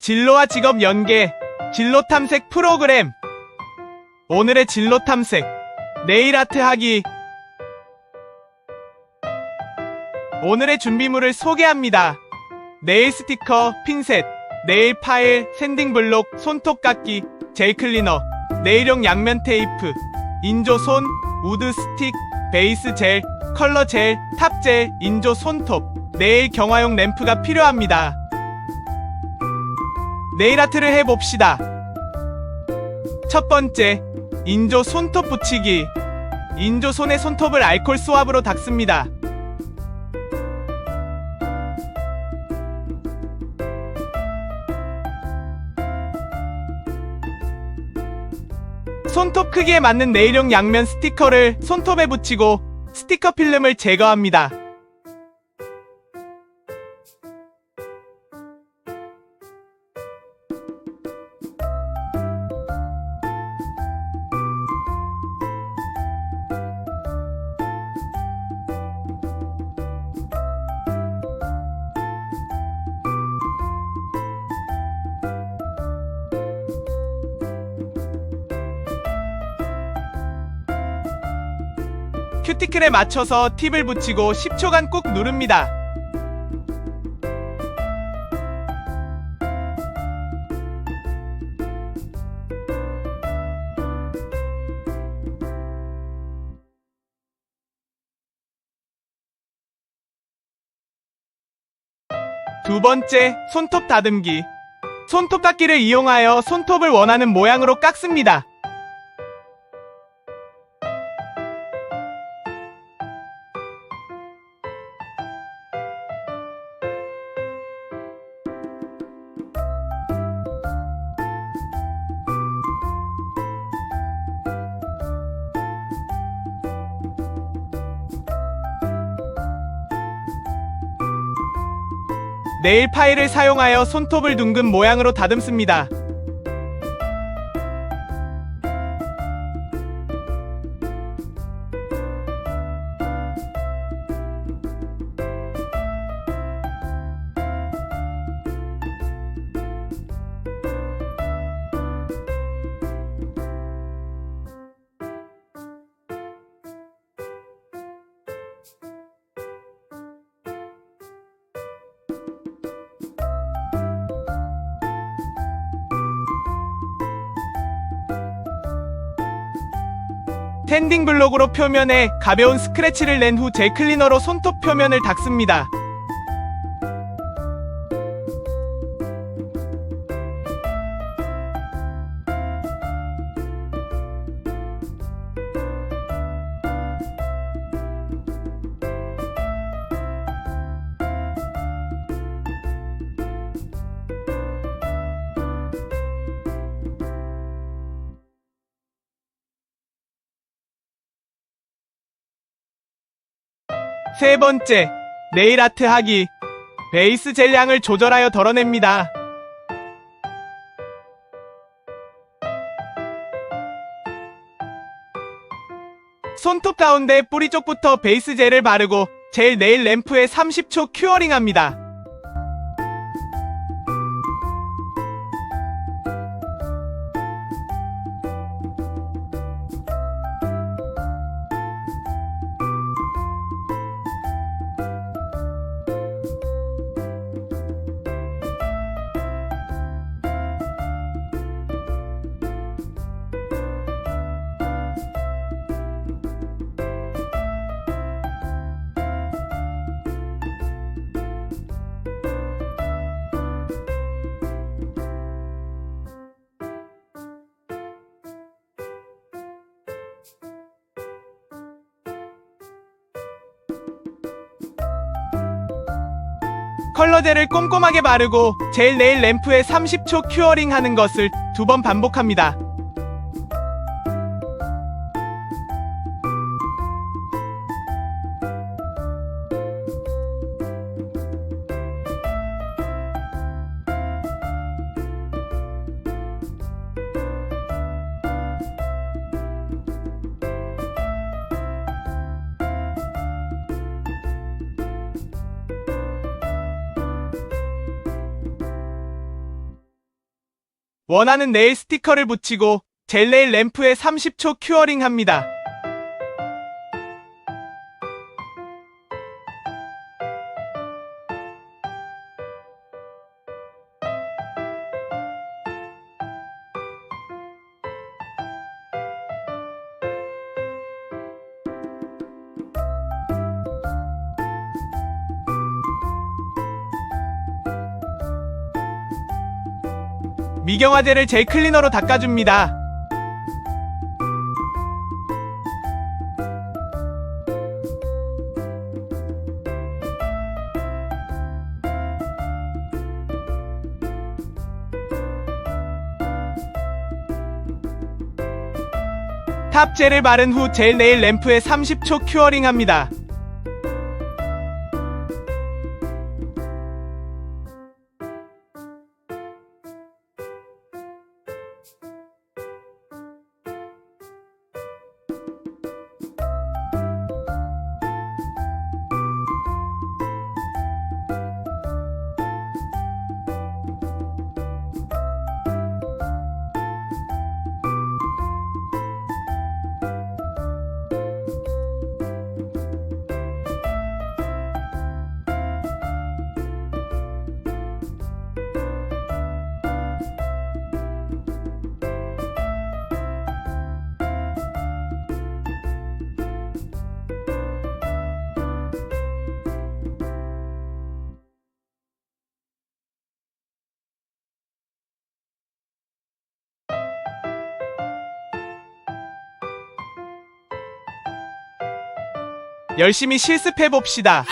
진로와 직업 연계, 진로 탐색 프로그램. 오늘의 진로 탐색, 네일 아트 하기. 오늘의 준비물을 소개합니다. 네일 스티커, 핀셋, 네일 파일, 샌딩 블록, 손톱 깎기, 젤 클리너, 네일용 양면 테이프, 인조 손, 우드 스틱, 베이스 젤, 컬러 젤, 탑 젤, 인조 손톱, 네일 경화용 램프가 필요합니다. 네일 아트를 해봅시다. 첫 번째, 인조 손톱 붙이기. 인조 손의 손톱을 알콜 수압으로 닦습니다. 손톱 크기에 맞는 네일용 양면 스티커를 손톱에 붙이고 스티커 필름을 제거합니다. 큐티클에 맞춰서 팁을 붙이고 10초간 꾹 누릅니다. 두 번째, 손톱 다듬기. 손톱 깎기를 이용하여 손톱을 원하는 모양으로 깎습니다. 네일 파일을 사용하여 손톱을 둥근 모양으로 다듬습니다. 탠딩 블록으로 표면에 가벼운 스크래치를 낸 후 젤 클리너로 손톱 표면을 닦습니다. 세 번째, 네일 아트 하기. 베이스 젤 양을 조절하여 덜어냅니다. 손톱 가운데 뿌리 쪽부터 베이스 젤을 바르고 젤 네일 램프에 30초 큐어링 합니다. 컬러젤을 꼼꼼하게 바르고 젤 네일 램프에 30초 큐어링 하는 것을 두 번 반복합니다. 원하는 네일 스티커를 붙이고 젤네일 램프에 30초 큐어링 합니다. 미경화제를 젤 클리너로 닦아줍니다. 탑 젤을 바른 후 젤 네일 램프에 30초 큐어링 합니다. 열심히 실습해 봅시다.